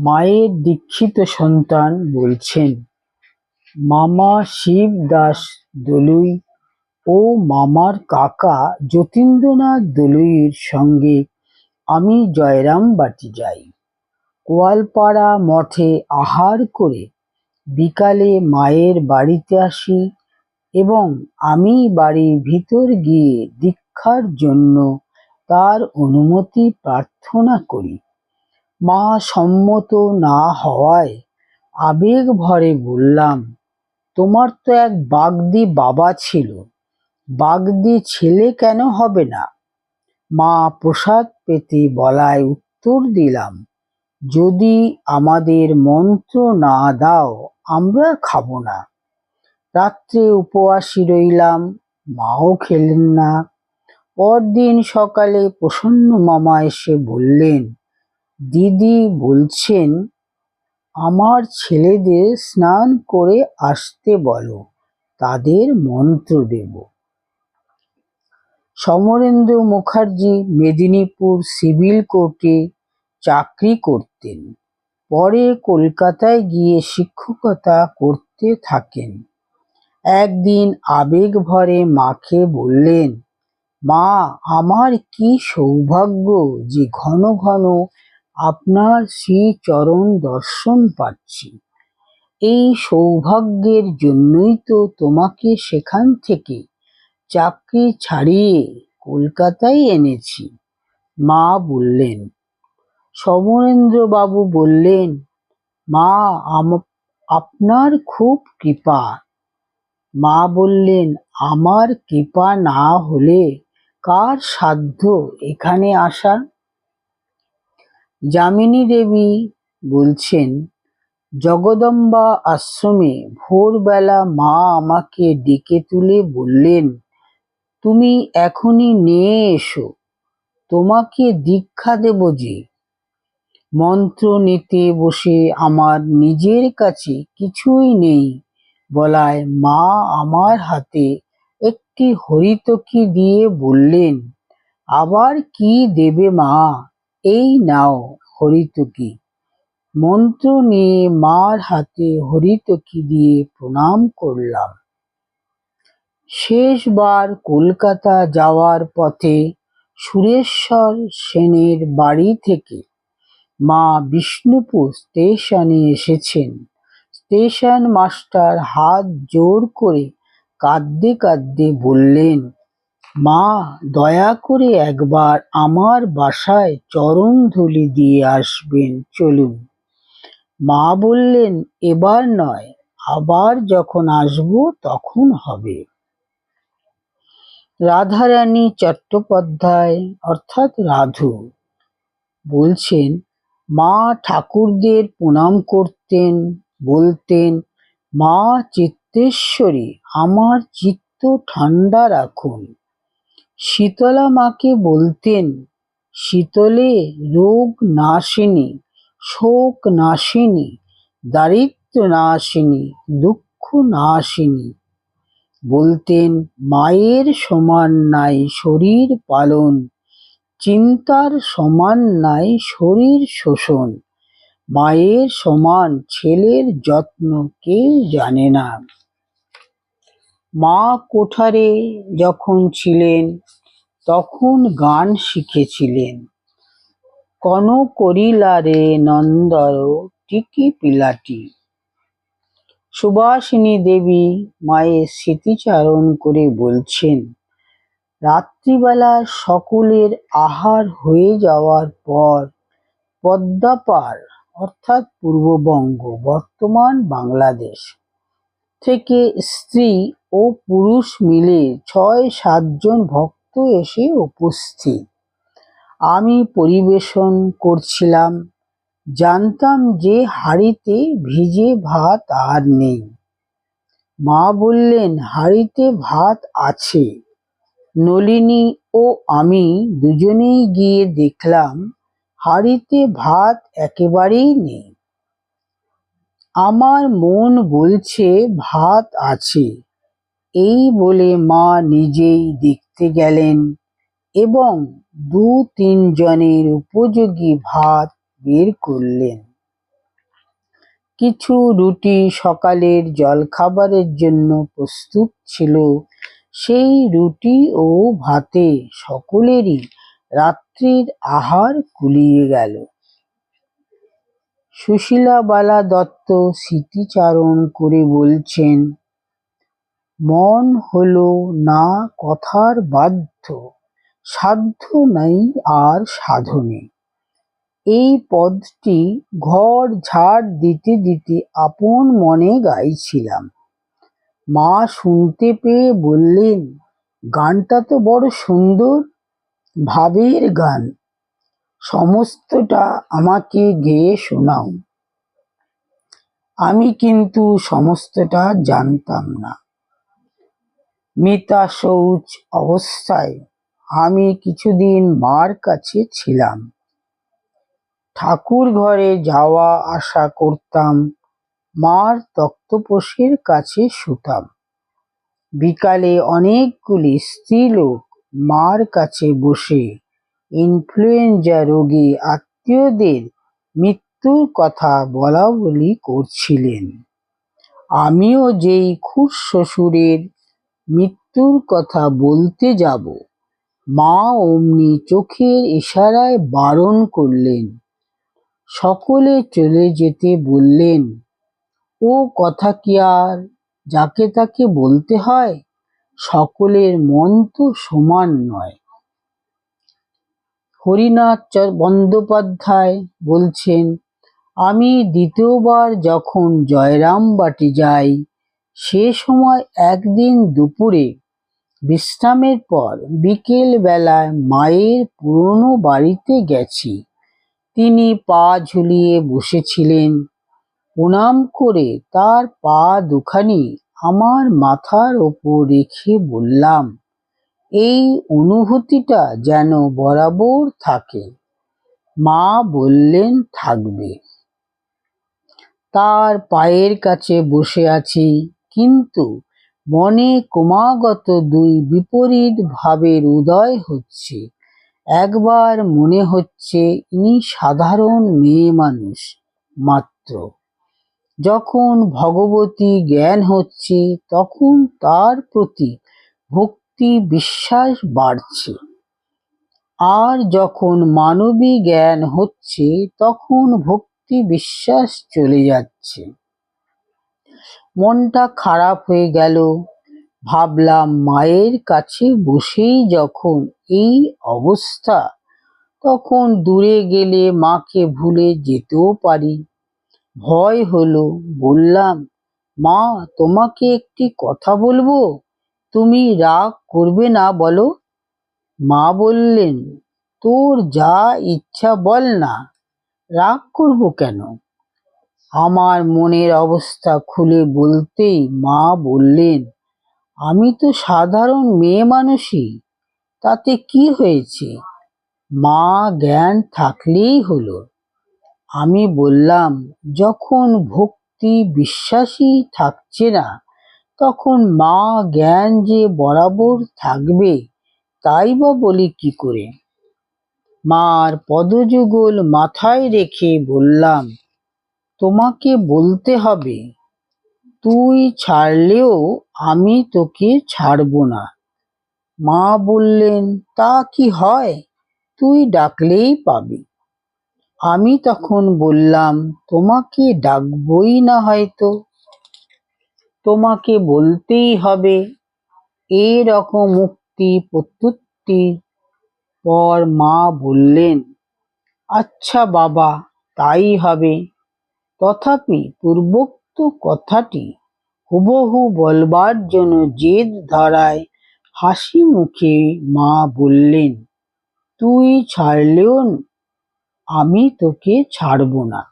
মায়ের দীক্ষিত সন্তান বলছেন, মামা শিব দাস দলুই ও মামার কাকা যতীন্দ্রনাথ দলুইয়ের সঙ্গে আমি জয়রামবাটি যাই। কোয়ালপাড়া মঠে আহার করে বিকালে মায়ের বাড়িতে আসি এবং আমি বাড়ির ভিতর গিয়ে দীক্ষার জন্য তার অনুমতি প্রার্থনা করি। মা সম্মত না হওয়ায় আবেগ ভরে বললাম, তোমার তো এক বাগদি বাবা ছিল, বাগদি ছেলে কেন হবে না? মা প্রসাদ পেতে বলায় উত্তর দিলাম, যদি আমাদের মন্ত্র না দাও, আমরা খাব না। রাত্রে উপবাসী রইলাম, মাও খেলেন না। পরদিন সকালে প্রসন্ন মামা এসে বললেন দিদি বলছেন, আমার ছেলেদের স্নান করে আসতে বলো, তাদের মন্ত্র দেব। সমরেন্দ্র মুখার্জি মেদিনীপুর সিভিল কোর্টে চাকরি করতেন। পরে কলকাতায় গিয়ে শিক্ষকতা করতে থাকেন। একদিন আবেগ ভরে মাকে বললেন, মা, আমার কি সৌভাগ্য যে ঘন ঘন আপনার শ্রীচরণ দর্শন পাচ্ছি। এই সৌভাগ্যের জন্যই তো তোমাকে সেখান থেকে চাকরি ছাড়িয়ে কলকাতায় এনেছি, মা বললেন। সমরেন্দ্রবাবু বললেন, মা আপনার খুব কৃপা। মা বললেন, আমার কৃপা না হলে কার সাধ্য এখানে আসা যামিনী দেবী বলছেন, জগদম্বা আশ্রমে ভোরবেলা মা আমাকে ডেকে তুলে বললেন, তুমি এখনই নিয়ে এসো, তোমাকে দীক্ষা দেব যে। মন্ত্র নিতে বসে আমার নিজের কাছে কিছুই নেই, বলায় মা আমার হাতে একটি হরিতকি দিয়ে বললেন, আবার কি দেবে মা? এই নাও হরিতকি। মন্ত্র নিয়ে মার হাতে হরিতকি দিয়ে প্রণাম করলাম। শেষবার কলকাতা যাওয়ার পথে সুরেশ্বর সেনের বাড়ি থেকে মা বিষ্ণুপুর স্টেশনে এসেছেন। স্টেশন মাস্টার হাত জোর করে কাঁদতে কাঁদতে বললেন মা, দয়া করে একবার আমার বাসায় চরণ ধুলি দিয়ে আসবেন, চলুন। মা বললেন, এবার নয়, আবার যখন আসব তখন হবে। রাধারানী চট্টোপাধ্যায়, অর্থাৎ রাধু, বলছেন, মা ঠাকুরদের প্রণাম করতেন, বলতেন, মা চিত্তেশ্বরী, আমার চিত্ত ঠান্ডা রাখুন। শীতলা মাকে বলতেন, শীতলে রোগ নাশিনী, শোক নাশিনী, দারিদ্র নাশিনী, দুঃখ নাশিনী। বলতেন, মায়ের সমান নাই শরীর পালন, চিন্তার সমান নাই শরীর শোষণ। মায়ের সমান ছেলের যত্ন কেউ জানে না? মা কোঠারে যখন ছিলেন, তখন গান শিখেছিলেন। কন করিলা রে নন্দর টিকি পিলাটি। সুভাষিনী দেবী মায়ের স্মৃতিচারণ করে বলছেন, রাত্রিবেলা সকলের আহার হয়ে যাওয়ার পর পদ্মাপার, অর্থাৎ পূর্ববঙ্গ, বর্তমান বাংলাদেশ, থেকে স্ত্রী ও পুরুষ মিলে ছয় সাতজন ভক্ত এসে উপস্থিত। আমি পরিবেশন করছিলাম। জানতাম যে হাঁড়িতে ভিজে ভাত আর নেই। মা বললেন, হাঁড়িতে ভাত আছে। নলিনী ও আমি দুজনেই গিয়ে দেখলাম, হাঁড়িতে ভাত একেবারেই নেই। আমার মন বলছে, ভাত আছে। এই বলে মা নিজেই দেখতে গেলেন এবং দু তিনজনের উপযোগী ভাত বের করলেন। কিছু রুটি সকালের জলখাবারের জন্য প্রস্তুত ছিল। সেই রুটি ও ভাতে সকলেরই রাত্রির আহার কুলিয়ে গেল। সুশীলাবালা দত্ত স্মৃতিচারণ করে বলছেন মন হল না কথার বাধ্য, সাধ্য নাই আর সাধনে। এই পদটি ঘর ঝাড় দিতে দিতে আপন মনে গাইছিলাম। মা শুনতে পেয়ে বললেন, গানটা তো বড় সুন্দর, ভাবের গান। সমস্তটা আমাকে গেয়ে শোনাও। আমি কিন্তু সমস্তটা জানতাম না। মিতা শৌচ অবস্থায় আমি কিছুদিন মার কাছে ছিলাম। ঠাকুর ঘরে যাওয়া আসা করতাম, মার তক্তপোষের কাছে শুতাম। বিকালে অনেকগুলি স্ত্রীলোক মার কাছে বসে ইনফ্লুয়েঞ্জা রোগী আত্মীয়দের মৃত্যুর কথা বলা বলি করছিলেন। আমিও যেই খুশ শ্বশুরের মৃত্যুর কথা বলতে যাব। মা অমনি চোখের ইশারায় বারণ করলেন। সকলে চলে যেতে বললেন, ও কথা কি আর? যাকে তাকে বলতে হয়, সকলের মন তো সমান নয়। হরিনাথ বন্দ্যোপাধ্যায় বলছেন, আমি দ্বিতীয়বার যখন জয়রামবাটি যাই সে সময় একদিন দুপুরে বিশ্রামের পর বিকেল বেলায় মায়ের পুরনো বাড়িতে গেছি। তিনি পা ঝুলিয়ে বসেছিলেন। প্রণাম করে তার পা দুখানি আমার মাথার ওপর রেখে বললাম, এই অনুভূতিটা যেন বরাবর থাকে। মা বললেন, থাকবে। তার পায়ের কাছে বসে আছি। কিন্তু মনে ক্রমাগত দুই বিপরীত ভাবের উদয় হচ্ছে। একবার মনে হচ্ছে ইনি সাধারণ মেয়ে মানুষ মাত্র। যখন ভগবতী জ্ঞান হচ্ছে, তখন তার প্রতি ভক্তি বিশ্বাস বাড়ছে। আর যখন মানবী জ্ঞান হচ্ছে, তখন ভক্তি বিশ্বাস চলে যাচ্ছে। মনটা খারাপ হয়ে গেল। ভাবলাম, মায়ের কাছে বসেই যখন এই অবস্থা, তখন দূরে গেলে মাকে ভুলে যেতেও পারি। ভয় হলো। বললাম, মা, তোমাকে একটি কথা বলব? তুমি রাগ করবে না বলো? মা বললেন, তোর যা ইচ্ছা বল না। রাগ করব কেন? আমার মনের অবস্থা খুলে বলতেই মা বললেন, আমি তো সাধারণ মেয়ে মানুষই, তাতে কি হয়েছে? মা জ্ঞান থাকলেই হলো। আমি বললাম, যখন ভক্তি বিশ্বাসই থাকছে না, তখন মা জ্ঞান যে বরাবর থাকবে, তাই বা বলি কি করে? মার পদযুগল মাথায় রেখে বললাম তোমাকে বলতে হবে, তুই ছাড়লেও আমি তোকে ছাড়ব না। মা বললেন, তা কি হয়? তুই ডাকলেই পাবি। আমি তখন বললাম, তোমাকে ডাকবই না হয়তো। তোমাকে বলতেই হবে এরকম মুক্তি প্রত্যুত্তির পর মা বললেন আচ্ছা বাবা, তাই হবে। তথাপি পূর্বোক্ত কথাটি হুবহু বলবার জন্য জেদ ধারায় হাসি মুখে মা বললেন, তুই ছাড়লেও আমি তোকে ছাড়ব না।